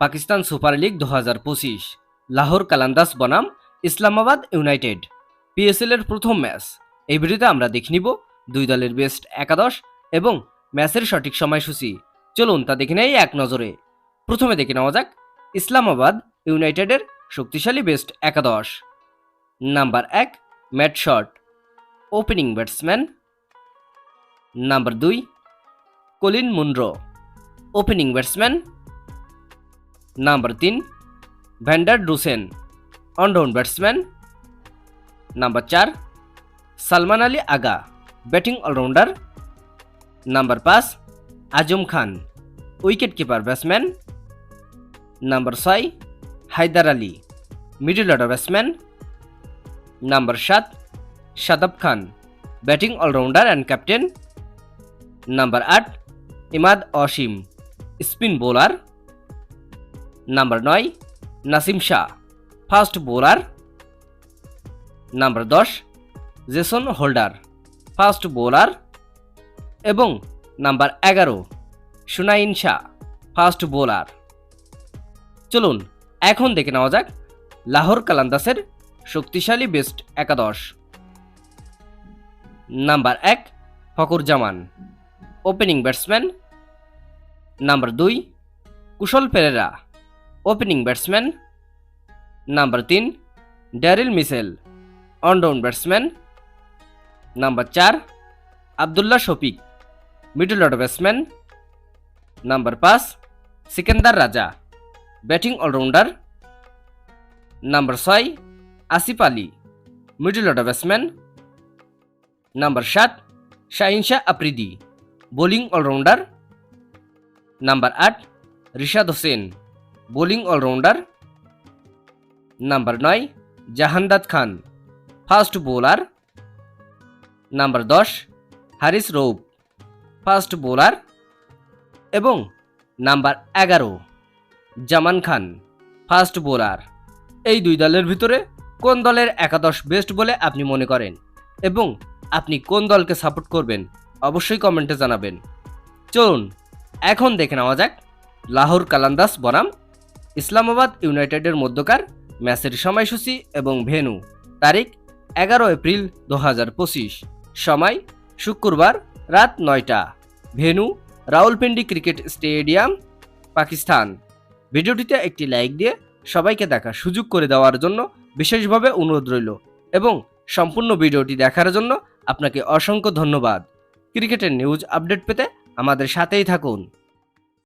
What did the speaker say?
Pakistan super league দু হাজার পঁচিশ, লাহোর কালান্দাস বনাম, ইসলামাবাদ ইউনাইটেড। পিএসএল এর প্রথম ম্যাচ। এই ভিডিওতে আমরা দেখে নিব দুই দলের বেস্ট একাদশ এবং ম্যাচের সঠিক সময়সূচি। চলুন তা দেখে নেই এক নজরে। প্রথমে দেখে নেওয়া যাক ইসলামাবাদ ইউনাইটেডের শক্তিশালী বেস্ট একাদশ। নাম্বার এক, Matt Short. Opening batsman number দুই, Colin Munro opening batsman number তিন, van der Dussen one down batsman. Number চার, Salman Ali Agha, batting allrounder. Number পাঁচ, Azam Khan, wicket keeper batsman. Number ছয়, Haider Ali, middle order batsman. Number সাত Shadab Khan, batting allrounder and captain. Number আট, Imad Wasim, spin bowler. Number নয় Naseem Shah fast bowler number দশ Jason Holder fast bowler এবং number এগারো সুনাইন Shah fast bowler চলুন, এখন দেখে নেওয়া যাক লাহোর কালান্দাসের শক্তিশালী বেস্ট একাদশ। নাম্বার এক Fakhar Zaman. Opening batsman number দুই, Kusal Perera. Opening batsman number তিন Daryl Mitchell one down batsman number চার Abdullah Shafique middle order batsman number পাঁচ Sikandar Raza batting allrounder number ছয় Asif Ali middle order batsman number সাত Shaheen Shah Afridi bowling allrounder number আট Rishad Hossain bowling allrounder number নয় Jahandad Khan. Fast bowler number দশ Haris Rauf fast bowler এবং number এগারো জামান খান। Fast bowler. এই দুই দলের ভিতরে কোন দলের একাদশ বেস্ট বলে আপনি মনে করেন এবং আপনি কোন দলকে সাপোর্ট করবেন অবশ্যই কমেন্টে জানাবেন। চলুন, এখন দেখে নেওয়া যাক লাহোর কালান্দাস বনাম ইসলামাবাদ ইউনাইটেডের মধ্যকার, ম্যাচের সময়সূচি এবং ভেন্যু, তারিখ এগারো এপ্রিল দু হাজার পঁচিশ। সময়, শুক্রবার রাত নয়টা। Venue Rawalpindi cricket stadium, Pakistan. ভিডিওটিতে একটি লাইক দিয়ে সবাইকে দেখার সুযোগ করে দেওয়ার জন্য বিশেষভাবে অনুরোধ রইল এবং সম্পূর্ণ ভিডিওটি দেখার জন্য আপনাকে অসংখ্য ধন্যবাদ। ক্রিকেটের নিউজ আপডেট পেতে আমাদের সাথেই থাকুন।